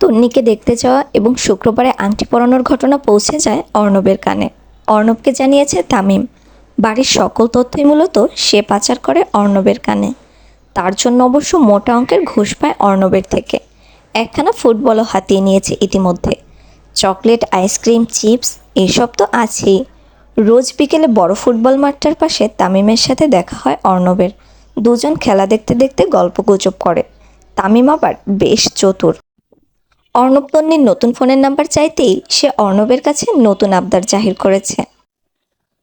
তন্নিকে দেখতে যাওয়া এবং শুক্রবারে আংটি পরানোর ঘটনা পৌঁছে যায় অর্ণবের কানে। অর্ণবকে জানিয়েছে তামিম, বাড়ির সকল তথ্যই মূলত সে পাচার করে অর্ণবের কানে। তার জন্য অবশ্য মোটা অঙ্কের ঘুষ পায় অর্ণবের থেকে। একখানা ফুটবলও হাতিয়ে নিয়েছে ইতিমধ্যে। চকলেট, আইসক্রিম, চিপস, এসব তো আছেই। রোজ বিকেলে বড় ফুটবল মাঠটার পাশে তামিমের সাথে দেখা হয় অর্ণবের। দুজন খেলা দেখতে দেখতে গল্প গুজব করে। তামিম আবার বেশ চতুর। অর্ণব তন্নির নতুন ফোনের নাম্বার চাইতেই সে অর্ণবের কাছে নতুন আবদার জাহির করেছে।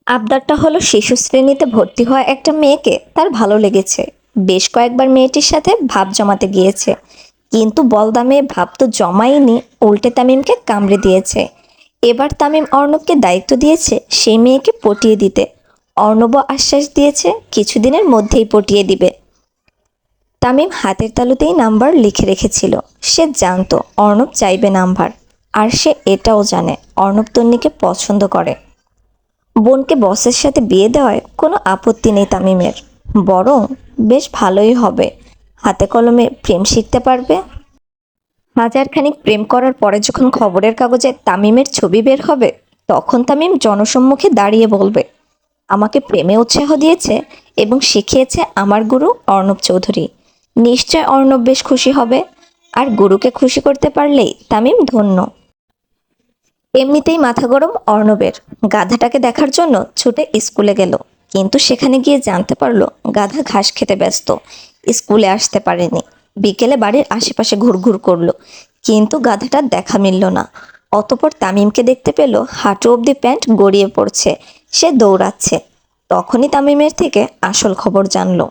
আবদারটা হলো শিশু শ্রেণীতে ভর্তি হওয়া একটা মেয়েকে তার ভালো লেগেছে। বেশ কয়েকবার মেয়েটির সাথে ভাব জমাতে গিয়েছে। কিন্তু বলদা মেয়ে ভাব তো জমায়নি, উল্টে তামিমকে কামড়ে দিয়েছে। এবার তামিম অর্ণবকে দায়িত্ব দিয়েছে সেই মেয়েকে পটিয়ে দিতে। অর্ণবও আশ্বাস দিয়েছে, কিছুদিনের মধ্যেই পটিয়ে দিবে। তামিম হাতের তালুতেই নাম্বার লিখে রেখেছিল। সে জানতো অর্ণব চাইবে নাম্বার। আর সে এটাও জানে, অর্ণব তন্নিকে পছন্দ করে। বোনকে বসের সাথে বিয়ে দেওয়ায় কোনো আপত্তি নেই তামিমের। বরং বেশ ভালোই হবে। হাতে কলমে প্রেম শিখতে পারবে। হাজারখানিক প্রেম করার পরে যখন খবরের কাগজে তামিমের ছবি বের হবে, তখন তামিম জনসম্মুখে দাঁড়িয়ে বলবে, আমাকে প্রেমে উৎসাহ দিয়েছে এবং শিখিয়েছে আমার গুরু অর্ণব চৌধুরী। নিশ্চয় অর্ণব বেশ খুশি হবে। আর গুরুকে খুশি করতে পারলেই তামিম ধন্য। এমনিতেই মাথা গরম অর্ণবের। গাধাটাকে দেখার জন্য ছুটে স্কুলে গেল। কিন্তু সেখানে গিয়ে জানতে পারল গাধা ঘাস খেতে ব্যস্ত। স্কুলে আসতে পারেনি। বিকেলে বাড়ির আশেপাশে ঘুরঘুর করল। কিন্তু গাধাটার দেখা মিলল না। অতপর তামিমকে দেখতে পেল হাঁটু অবধি প্যান্ট গড়িয়ে পড়ছে। সে দৌড়াচ্ছে। তখনই তামিমের থেকে আসল খবর জানলো।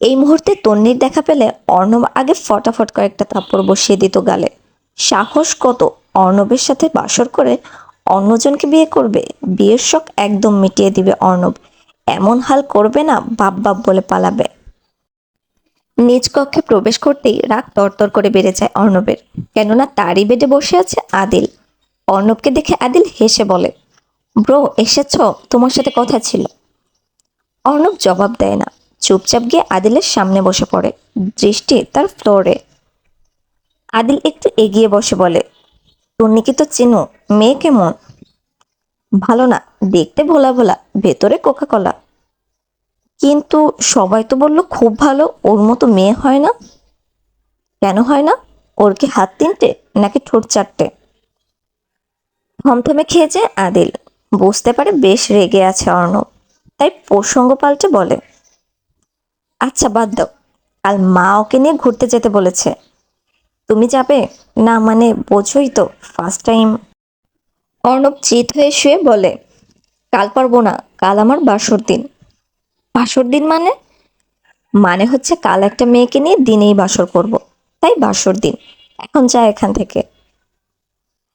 এই মুহূর্তে তন্নির দেখা পেলে অর্ণব আগে ফটাফট কয়েকটা থাপ্পড় বসিয়ে দিত গালে। সাহস কত অর্ণবের সাথে বাসর করে অন্যজনকে বিয়ে করবে? বিয়ের শখ একদম মিটিয়ে দিবে অর্ণব। এমন হাল করবে না বাপ বাপ বলে পালাবে। নিজ কক্ষে প্রবেশ করতেই রাগ তরতর করে বেড়ে যায় অর্ণবের। কেননা তারই বেডে বসে আছে আদিল। অর্ণবকে দেখে আদিল হেসে বলে, ব্রো, এসেছ? তোমার সাথে কথা ছিল। অর্ণব জবাব দেয় না। চুপচাপ গিয়ে আদিলের সামনে বসে পড়ে। দৃষ্টি তার ফ্লোরে। আদিল একটু এগিয়ে বসে বলে তুমি কি তো চেনো? মেয়ে কেমন? ভালো না, দেখতে ভোলা ভোলা, ভেতরে কোকা কলা কিন্তু সবাই তো বলল খুব ভালো, ওর মতো মেয়ে হয় না? কেন হয় না? ওর কি হাত তিনটে, নাকি ঠোঁট চারটে? থমথমে খেয়েছে আদিল। বুঝতে পারে বেশ রেগে আছে অর্ণব, তাই প্রসঙ্গ পাল্টে বলে আচ্ছা বাদ দাও। কাল মা ওকে নিয়ে ঘুরতে যেতে বলেছে। তুমি যাবে? না মানে বোঝোই তো ফার্স্ট টাইম অর্ণব চিত হয়ে শুয়ে বলে, কাল পারব না, কাল আমার বাসর দিন। বাসর দিন মানে? মানে হচ্ছে কাল একটা মেয়েকে নিয়ে দিনেই বাসর করব। তাই বাসর দিন। এখন যা এখান থেকে।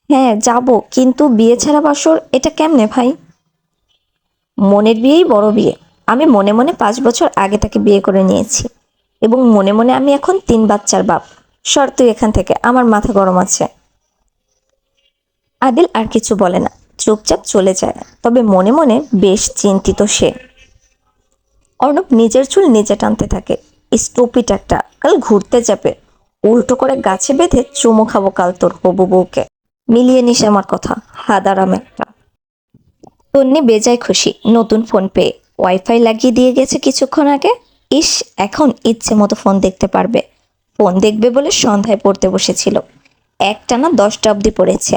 হ্যাঁ যাব, কিন্তু বিয়ে ছাড়া বাসর এটা কেমনে ভাই? মনের বিয়েই বড় বিয়ে। আমি মনে মনে পাঁচ বছর আগে তাকে বিয়ে করে নিয়েছি। এবং মনে মনে আমি এখন তিন বাচ্চার বাপ। সর তুই এখান থেকে, আমার মাথা গরম আছে। আদিল আর কিছু বলে না, চুপচাপ চলে যায়। তবে মনে মনে বেশ চিন্তিত সে। অর্ণব নিজের চুল নিজে টানতে থাকে। স্টুপিট একটা, কাল ঘুরতে যাবে। উল্টো করে গাছে বেঁধে চুমু খাব কাল তোর হবু বউকে। মিলিয়ে নিস আমার কথা, হাদারাম একটা। তন্নি বেজায় খুশি, নতুন ফোন পেয়ে। ওয়াইফাই লাগিয়ে দিয়ে গেছে কিছুক্ষণ আগে। ইস, এখন ইচ্ছে মতো ফোন দেখতে পারবে। ফোন দেখবে বলে সন্ধ্যায় পড়তে বসেছিল। একটানা দশটা অবধি পড়েছে।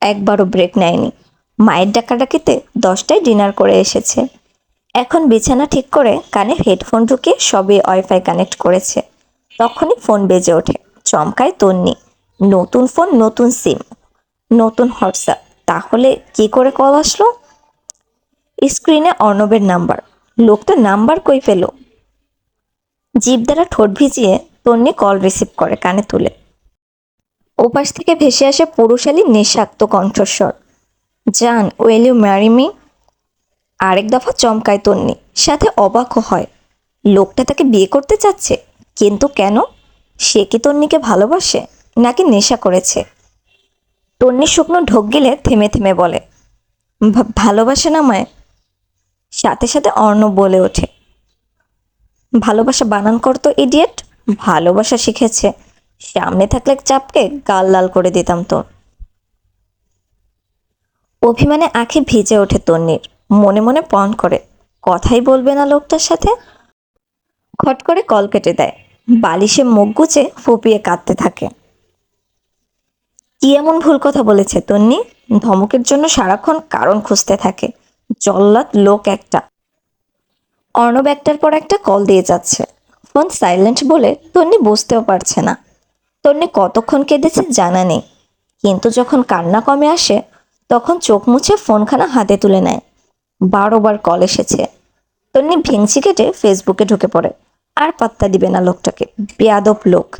একবারও ব্রেক নেয়নি। মায়ের ডাকাডাকিতে দশটায় ডিনার করে এসেছে। এখন বিছানা ঠিক করে কানে হেডফোন ঢুকিয়ে সবে ওয়াইফাই কানেক্ট করেছে। তখনই ফোন বেজে ওঠে। চমকায় তন্নি। নতুন ফোন নতুন সিম নতুন হোয়াটসঅ্যাপ তাহলে কি করে কল আসলো? স্ক্রিনে অর্ণবের নাম্বার। লোকটা নাম্বার কই পেল? জিভ দ্বারা ঠোঁট ভিজিয়ে তন্নি কল রিসিভ করে কানে তুলে। ওপাশ থেকে ভেসে আসে পুরুষালী নেশাক্ত কণ্ঠস্বর। জান ওয়েল ইউ ম্যারি মি আরেক দফা চমকায় তন্নি, সাথে অবাকও হয়। লোকটা তাকে বিয়ে করতে চাচ্ছে, কিন্তু কেন? সে কি তন্নিকে ভালোবাসে, নাকি নেশা করেছে? তন্নি শুকনো ঢোক গেলে থেমে থেমে বলে, "ভা- ভালোবাসে না মায় সাথে সাথে অর্ণব বলে ওঠে। ভালোবাসা বানান করতো ইডিয়েট ভালোবাসা শিখেছে। সামনে থাকলে চাপকে গাল লাল করে দিতাম তোর। অভিমানে আঁখি ভিজে ওঠে তন্নির মনে মনে পণ করে। কথাই বলবে না লোকটার সাথে। খট করে কল কেটে দেয়। বালিশে মুখ গুজে ফুপিয়ে কাঁদতে থাকে। কি এমন ভুল কথা বলেছে তন্নি ধমকের জন্য সারাক্ষণ কারণ খুঁজতে থাকে। জল্লাদ লোক একটা। অর্ণব একটার পর একটা কল দিয়ে যাচ্ছে। ফোন সাইলেন্ট বলে তন্নি বুঝতেও পারছে না। তন্নি কতক্ষণ কেঁদেছে জানা নেই। কিন্তু যখন কান্না কমে আসে, তখন চোখ মুছে ফোনখানা হাতে তুলে নেয়। বারোবার কল এসেছে। তন্নি ভেংচি কেটে ফেসবুকে ঢুকে পড়ে। আর পাত্তা দিবে না লোকটাকে। বেয়াদব লোক।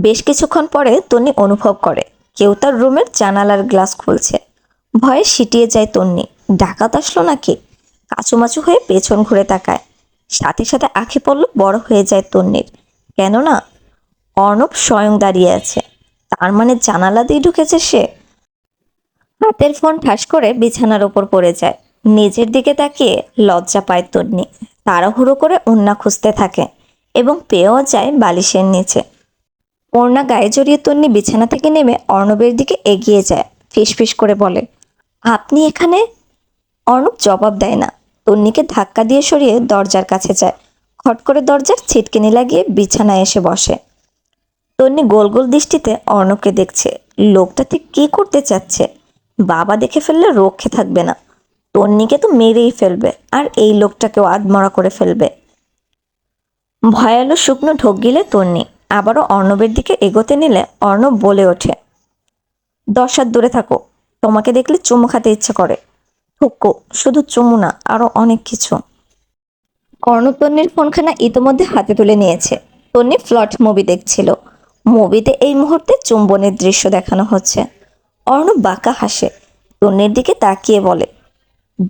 বেশ কিছুক্ষণ পরে তন্নি অনুভব করে, কেউ তার রুমের জানালার গ্লাস খুলছে। ভয়ে সিটিয়ে যায় তন্নি। ডাকাত আসলো নাকি? কাচুমাচু হয়ে পেছন ঘুরে তাকায়। সাথে সাথে আঁখি পড়ল বড় হয়ে যায় তন্নির। কেননা, অর্ণব স্বয়ং দাঁড়িয়ে আছে। তার মানে জানালা দিয়ে ঢুকেছে সে। হাতের ফোন ঠাস করে বিছানার ওপর পড়ে যায়। নিজের দিকে তাকিয়ে লজ্জা পায় তন্নি। তাড়াহুড়ো করে উন্না খুঁজতে থাকে এবং পেয়েও যায় বালিশের নিচে। ওড়না গায়ে জড়িয়ে তন্নি বিছানা থেকে নেমে অর্ণবের দিকে এগিয়ে যায়। ফিসফিস করে বলে আপনি এখানে? অর্ণব জবাব দেয় না। তন্নিকে ধাক্কা দিয়ে সরিয়ে দরজার কাছে যায়। খট করে দরজার ছিটকিনি লাগিয়ে বিছানায় এসে বসে। তন্নি গোল গোল দৃষ্টিতে অর্ণবকে দেখছে। লোকটা ঠিক কী করতে চাচ্ছে? বাবা দেখে ফেললে রক্ষে থাকবে না। তন্নিকে তো মেরেই ফেলবে, আর এই লোকটাকেও আধমরা করে ফেলবে। ভয়ালো শুকনো ঢোক গিলে তন্নি আবারও অর্ণবের দিকে এগোতে নিলে অর্ণব বলে ওঠে, দশ হাত দূরে থাকো। তোমাকে দেখলে চুমু খাতে ইচ্ছে করে। ঠুক্কো শুধু চুমু না, আরও অনেক কিছু। অর্ণব তন্নির ফোনখানা ইতোমধ্যে হাতে তুলে নিয়েছে। তন্নি ফ্লট মুভি দেখছিল। মুভিতে এই মুহূর্তে চুম্বনের দৃশ্য দেখানো হচ্ছে। অর্ণব বাঁকা হাসে। তন্নির দিকে তাকিয়ে বলে,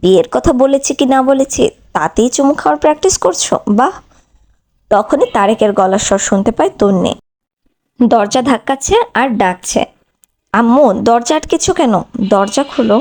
বিয়ের কথা বলেছি কি না বলেছি, তাতেই চুমু খাওয়ার প্র্যাকটিস করছ? বাহ! তখনই তারেকের গলার স্বর শুনতে পায় তন্নি। দরজা ধাক্কাচ্ছে আর ডাকছে। আম্মু দরজা আটকেছ কেন? দরজা খুলো।